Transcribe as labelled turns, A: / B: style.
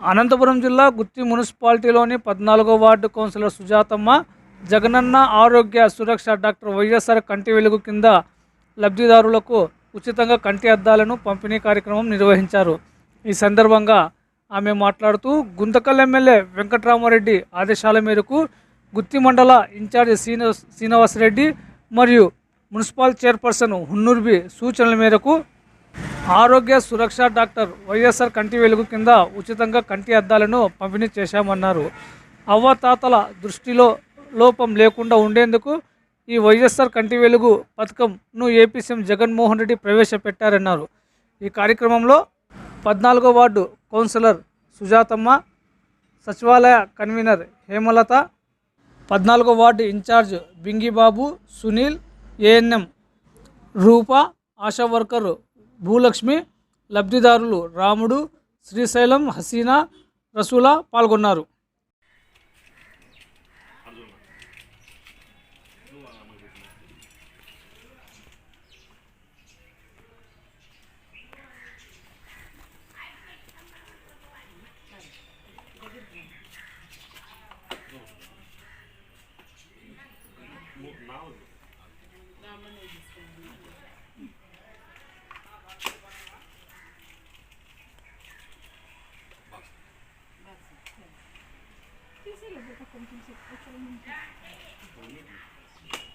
A: అనంతపురం జిల్లా గుత్తి మున్సిపాలిటీలోని పద్నాలుగో ward councillor Sujathamma Jagananna ఆరోగ్య సురక్ష డాక్టర్ వైఎస్ఆర్ కంటి వెలుగు కింద లబ్ధిదారులకు ఉచితంగా కంటి అద్దాలను పంపిణీ కార్యక్రమం నిర్వహించారు. ఈ సందర్భంగా ఆమె మాట్లాడుతూ గుంతకల్ ఎమ్మెల్యే వెంకట్రామారెడ్డి ఆదేశాల మేరకు గుత్తి మండల ఇన్ఛార్జి శ్రీనివాస్ శ్రీనివాసరెడ్డి మరియు మున్సిపల్ చైర్పర్సన్ హున్నూర్బి సూచనల మేరకు ఆరోగ్య సురక్ష డాక్టర్ వైఎస్ఆర్ కంటి వెలుగు కింద ఉచితంగా కంటి అద్దాలను పంపిణీ చేశామన్నారు. అవ్వతాతల దృష్టిలో లోపం లేకుండా ఉండేందుకు ఈ వైఎస్ఆర్ కంటి వెలుగు పథకంను ఏపీ సీఎం జగన్మోహన్ రెడ్డి ప్రవేశపెట్టారన్నారు. ఈ కార్యక్రమంలో పద్నాలుగో వార్డు కౌన్సిలర్ సుజాతమ్మ సచివాలయ కన్వీనర్ హేమలత పద్నాలుగో ward incharge Bingibabu Sunil ANM Rupa ASHA worker Bhulakshmi లబ్ధిదారులు రాముడు శ్రీశైలం హసీనా రసూల పాల్గొన్నారు. Thank you.